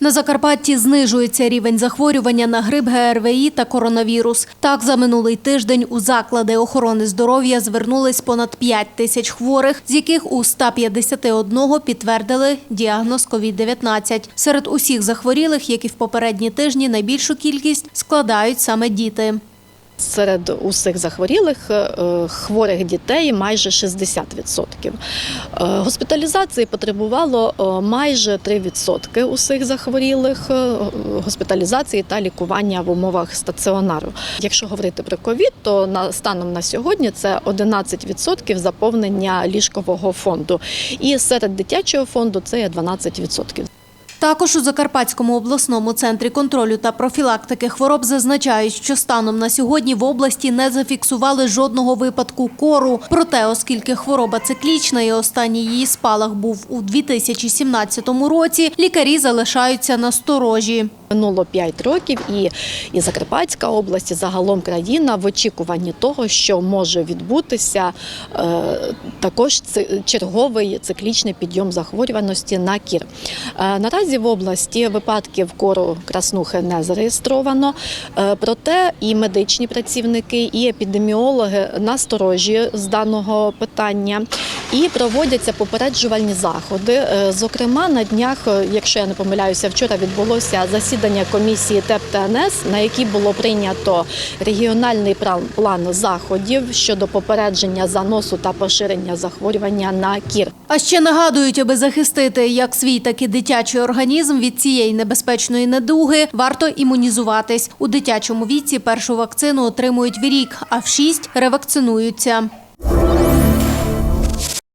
На Закарпатті знижується рівень захворювання на грип ГРВІ та коронавірус. Так, за минулий тиждень у заклади охорони здоров'я звернулись понад 5 тисяч хворих, з яких у 151 підтвердили діагноз COVID-19. Серед усіх захворілих, як і в попередні тижні, найбільшу кількість складають саме діти. Серед усіх захворілих е, хворих дітей майже 60%. Е, Госпіталізації потребувало е, майже 3% усіх захворілих госпіталізації та лікування в умовах стаціонару. Якщо говорити про ковід, то на станом на сьогодні це 11% заповнення ліжкового фонду. І серед дитячого фонду це є 12%. Також у Закарпатському обласному центрі контролю та профілактики хвороб зазначають, що станом на сьогодні в області не зафіксували жодного випадку кору. Проте, оскільки хвороба циклічна і останній її спалах був у 2017 році, лікарі залишаються насторожі. Минуло 5 років, і, і Закарпатська область, і загалом країна в очікуванні того, що може відбутися е, також черговий циклічний підйом захворюваності на кір. Е, наразі в області випадків кору краснухи не зареєстровано, е, проте і медичні працівники, і епідеміологи насторожі з даного питання і проводяться попереджувальні заходи. Е, Зокрема, на днях, е, якщо я не помиляюся, вчора відбулося засідання комісії ТЕП ТНС, на якій було прийнято регіональний план заходів щодо попередження заносу та поширення захворювання на кір. А ще нагадують, аби захистити як свій, так і дитячий організм від цієї небезпечної недуги, варто імунізуватись. У дитячому віці першу вакцину отримують в рік, а в шість ревакцинуються.